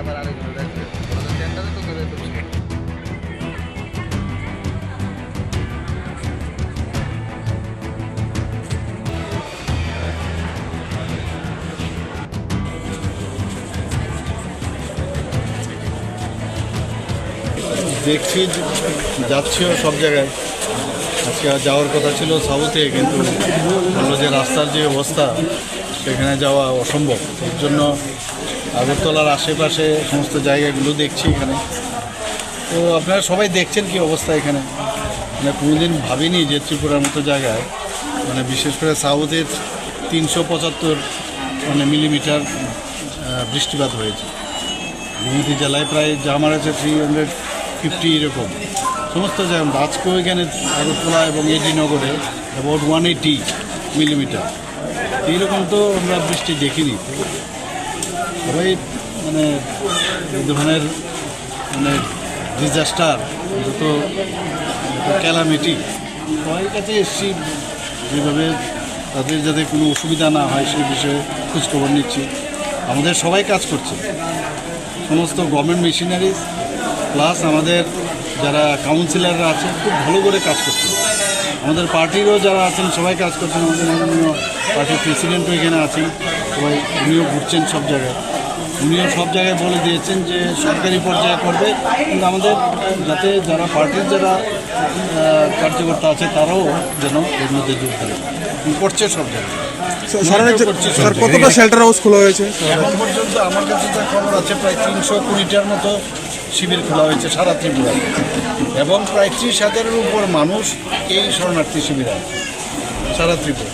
আবার আরেকজন দেখবে সেন্টারে তো দেখছি, যাচ্ছি সব জায়গায়। আজকে যাওয়ার কথা ছিল সাউথে, কিন্তু বলল যে রাস্তার যে অবস্থা সেখানে যাওয়া অসম্ভব। এর জন্য আগরতলার আশেপাশে সমস্ত জায়গাগুলো দেখছি এখানে। তো আপনারা সবাই দেখছেন কি অবস্থা এখানে? মানে কোনোদিন ভাবিনি যে ত্রিপুরার মতো জায়গায় মানে বিশেষ করে সাউথের তিনশো পঁচাত্তর মানে মিলিমিটার বৃষ্টিপাত হয়েছে। গোমতী জেলায় প্রায় যা আমার আছে থ্রি হান্ড্রেড ফিফটি এরকম। সমস্ত জায়গা, আজকেও এখানে আগরতলা এবং এডি নগরে অ্যাবাউট ওয়ান এইটি মিলিমিটার। এইরকম তো আমরা বৃষ্টি দেখিনি। সবাই মানে এই ধরনের মানে ডিজাস্টার যত ক্যালামিটি সবাই কাছে এসছি। যেভাবে তাদের যাতে কোনো অসুবিধা না হয় সেই বিষয়ে খোঁজখবর নিচ্ছি। আমাদের সবাই কাজ করছে। সমস্ত গভর্নমেন্ট মেশিনারিজ প্লাস আমাদের যারা কাউন্সিলররা আছেন খুব ভালো করে কাজ করছেন। আমাদের পার্টিরও যারা আছেন সবাই কাজ করছেন। আমাদের মাননীয় পার্টির প্রেসিডেন্টও এখানে আছেন। সবাই উনিও ঘুরছেন সব জায়গায়। উনিও সব জায়গায় বলে দিয়েছেন যে সরকারি পর্যায়ে করবে। কিন্তু আমাদের যাতে যারা পার্টির যারা কার্যকর্তা আছে তারাও যেন এর মধ্যে যোগ দেয় করছে সব স্যার জায়গায়। কতটা শেল্টার হাউস খোলা হয়েছে? এখন পর্যন্ত আমার কাছে যা খবর আছে প্রায় তিনশো কুড়িটার মতো শিবির খোলা হয়েছে সারা ত্রিপুরায়। এবং প্রায় ত্রিশ হাজারের উপর মানুষ এই শরণার্থী শিবিরে সারা ত্রিপুরা